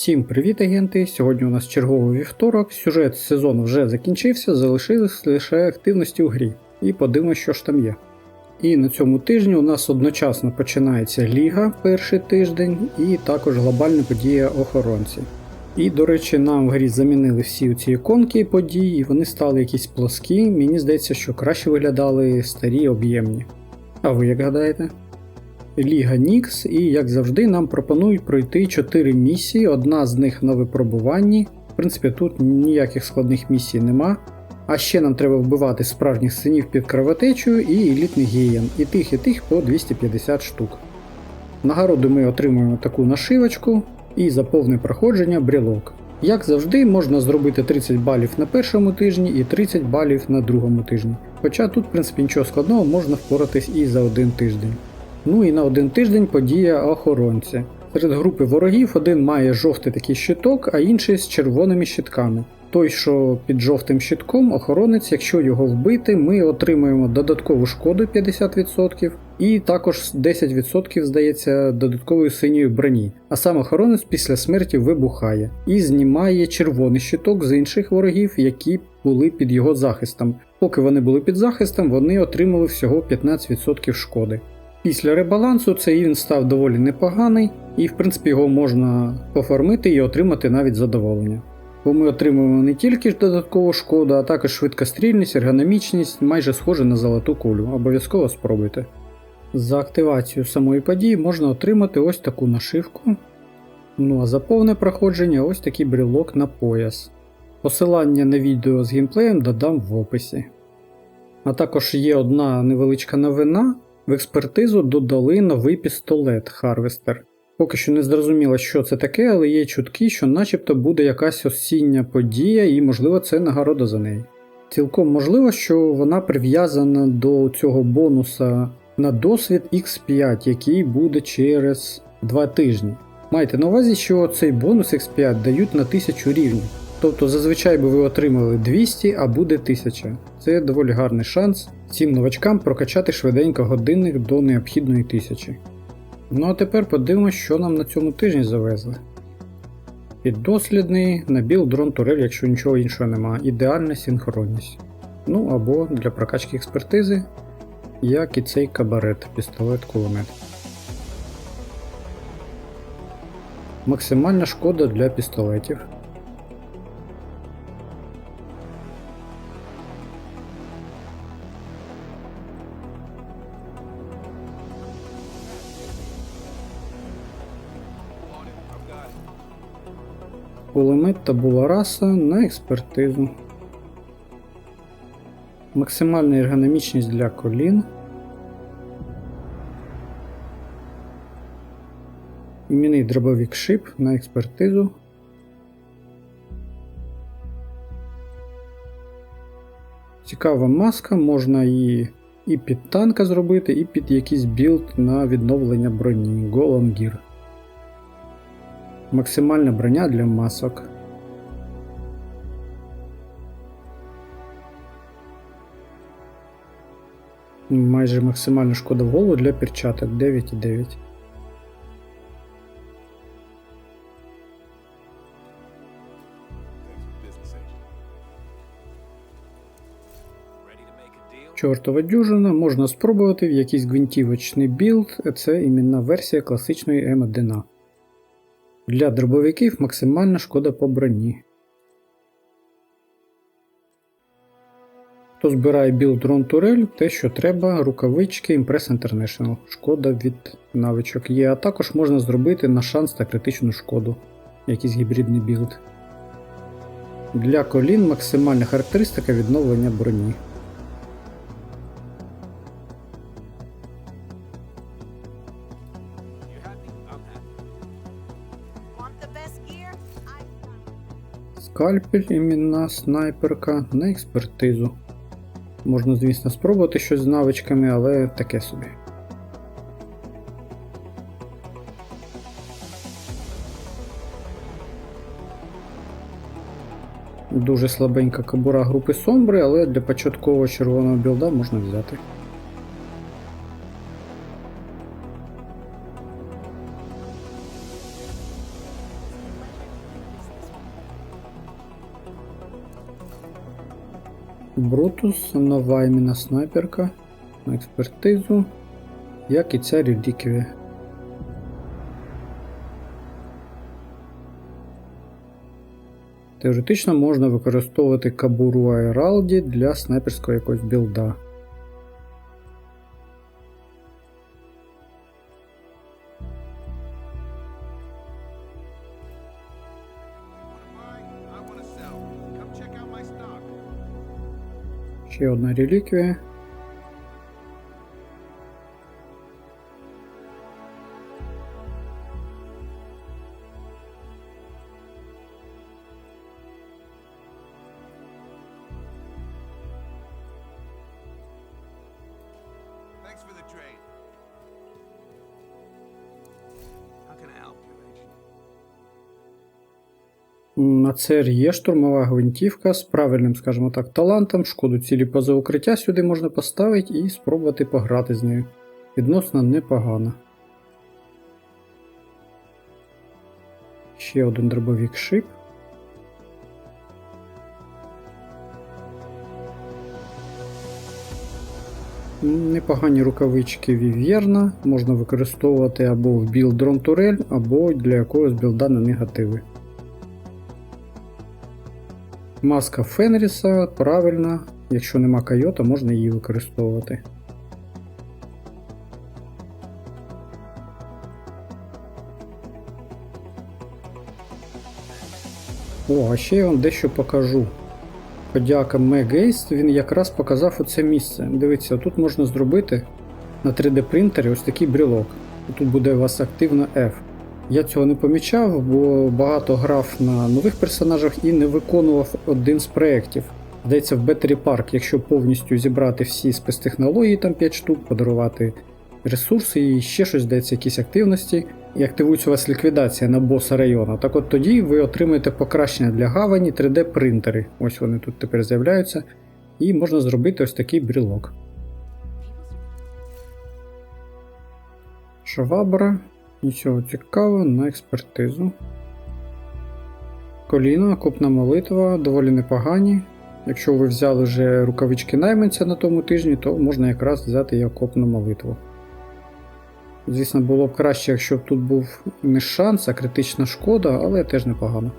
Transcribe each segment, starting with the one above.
Всім привіт, агенти! Сьогодні у нас черговий вівторок. Сюжет сезону вже закінчився, залишились лише активності у грі. І подивимося, що ж там є. І на цьому тижні у нас одночасно починається Ліга перший тиждень, і також глобальна подія охоронці. І, до речі, нам в грі замінили всі ці іконки подій, і вони стали якісь плоскі. Мені здається, що краще виглядали старі об'ємні. А ви як гадаєте? Ліга Нікс, і як завжди, нам пропонують пройти 4 місії, одна з них на випробуванні. В принципі, тут ніяких складних місій нема. А ще нам треба вбивати справжніх синів під кровотечею і елітних гієн, і тих, і тих по 250 штук. Нагороду ми отримуємо таку нашивочку і за повне проходження брілок. Як завжди, можна зробити 30 балів на першому тижні і 30 балів на другому тижні. Хоча тут, в принципі, нічого складного можна впоратись і за один тиждень. Ну і на один тиждень подія охоронці. Серед групи ворогів один має жовтий такий щиток, а інший з червоними щитками. Той, що під жовтим щитком, охоронець, якщо його вбити, ми отримуємо додаткову шкоду 50% і також 10% здається додаткової синьої броні. А сам охоронець після смерті вибухає і знімає червоний щиток з інших ворогів, які були під його захистом. Поки вони були під захистом, вони отримали всього 15% шкоди. Після ребалансу цей івент став доволі непоганий, і в принципі його можна пофармити і отримати навіть задоволення. Бо ми отримуємо не тільки ж додаткову шкоду, а також швидкострільність, ергономічність, майже схоже на золоту кулю. Обов'язково спробуйте. За активацію самої події можна отримати ось таку нашивку. Ну а за повне проходження ось такий брелок на пояс. Посилання на відео з геймплеєм додам в описі. А також є одна невеличка новина. В експертизу додали новий пістолет Harvester. Поки що не зрозуміло, що це таке, але є чутки, що начебто буде якась осіння подія, і, можливо, це нагорода за неї. Цілком можливо, що вона прив'язана до цього бонуса на досвід X5, який буде через 2 тижні. Майте на увазі, що цей бонус X5 дають на 1000 рівнів. Тобто зазвичай би ви отримали 200, а буде 1000. Це доволі гарний шанс цим новачкам прокачати швиденько годинник до необхідної 1000. Ну а тепер подивимось, що нам на цьому тижні завезли. Піддослідний, набіл дрон турель, якщо нічого іншого нема, ідеальна синхронність. Ну або для прокачки експертизи, як і цей кабарет, пістолет-кулемет. Максимальна шкода для пістолетів. Кулемет та булараса на експертизу. Максимальна ергономічність для колін. Іменний дробовик шип на експертизу. Цікава маска, можна її і під танка зробити, і під якийсь білд на відновлення броні Golem Gear. Максимальна броня для масок. Майже максимальна шкода в голову для перчаток 9,9. Чортова дюжина можна спробувати в якийсь гвинтівочний білд, це іменна версія класичної М1. Для дробовиків максимальна шкода по броні. Хто збирає білд Drone Турель, те, що треба, рукавички Impress International. Шкода від навичок є, а також можна зробити на шанс та критичну шкоду. Якийсь гібридний білд. Для колін максимальна характеристика відновлення броні. Скальпель, іменна снайперка на експертизу. Можна, звісно, спробувати щось з навичками, але таке собі. Дуже слабенька кабура групи Сомбри, але для початкового червоного білда можна взяти. Брутус, нова імена снайперка на експертизу, як і ця реліквія. Теоретично можна використовувати кабуру Айралді для снайперського якогось білда. Ще одна реліквія. Thanks for the trade. На ЦР є штурмова гвинтівка з правильним, скажімо так, талантом. Шкоду цілі поза укриття сюди можна поставити і спробувати пограти з нею. Відносно непогано. Ще один дробовік шип. Непогані рукавички Вів'єрна можна використовувати або в білд дрон турель, або для якогось білда на негативи. Маска Фенріса правильна, якщо нема койота, можна її використовувати. О, а ще я вам дещо покажу. Подяка Мегейст, він якраз показав оце місце. Дивіться, тут можна зробити на 3D принтері ось такий брілок. Тут буде у вас активно F. Я цього не помічав, бо багато грав на нових персонажах і не виконував один з проєктів. Здається, в Battery Park, якщо повністю зібрати всі спецтехнології, там 5 штук, подарувати ресурси і ще щось, здається, якісь активності, і активується у вас ліквідація на боса району. Так от тоді ви отримуєте покращення для гавані 3D принтери. Ось вони тут тепер з'являються. І можна зробити ось такий брілок. Швабра. Нічого цікавого на експертизу. Коліна, окопна молитва, доволі непогані. Якщо ви взяли вже рукавички найманця на тому тижні, то можна якраз взяти і окопну молитву. Звісно, було б краще, якщо б тут був не шанс, а критична шкода, але теж непогано.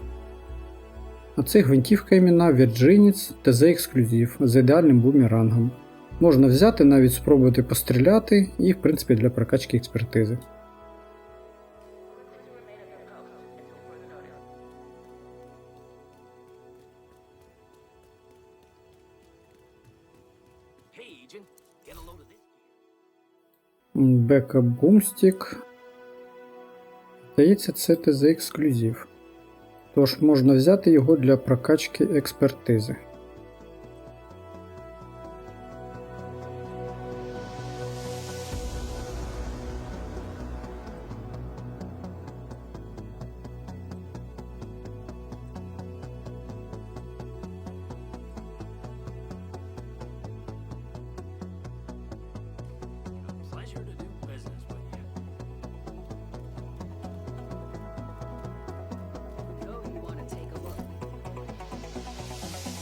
А це гвинтівка імена Virginits TZ ексклюзив з ідеальним бумерангом. Можна взяти, навіть спробувати постріляти і, в принципі, для прокачки експертизи. Бекап бумстік. Здається, це ТЗ ексклюзив. Тож можна взяти його для прокачки експертизи.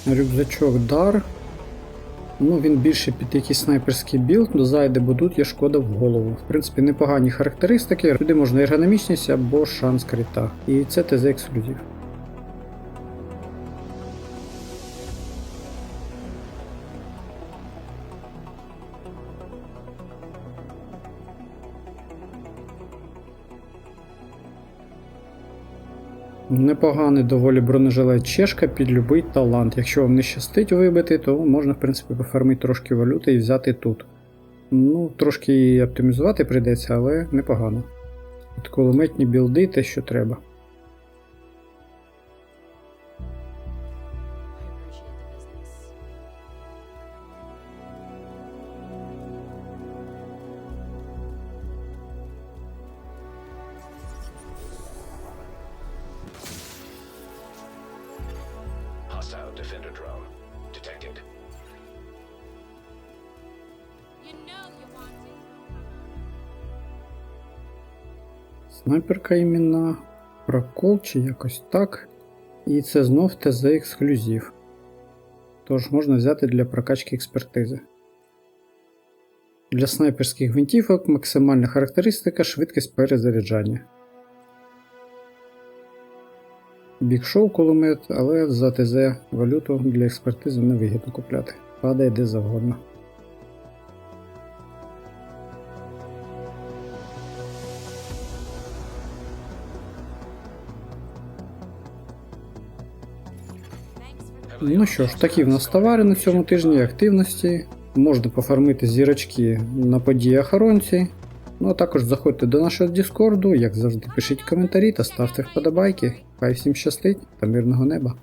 Рюкзачок дар. Ну, він більше під якийсь снайперський білд, но зайде, бо тут є шкода в голову. В принципі, непогані характеристики. Туди можна ергономічність або шанс крита. І це ТЗ ексклюзив. Непоганий доволі бронежилет чешка під любий талант. Якщо вам не щастить вибити, то можна, в принципі, пофармити трошки валюти і взяти тут. Ну, трошки її оптимізувати прийдеться, але непогано. От кулеметні білди те, що треба. Hostile defender drone detected. You know you want to. Снайперка імена, прокол чи якось так. І це знов ТЗ ексклюзив. тож можна взяти для прокачки експертизи. Для снайперських гвинтівок максимальна характеристика швидкість перезаряджання. Бікшоу кулемет, але за ТЗ валюту для експертизи не вигідно купляти. Падає де завгодно. Ну що ж, такі в нас товари на цьому тижні, активності. Можна пофармити зірочки на події охоронці. Ну а також заходьте до нашого Діскорду, як завжди, пишіть коментарі та ставте вподобайки. Хай всім щастить та мирного неба.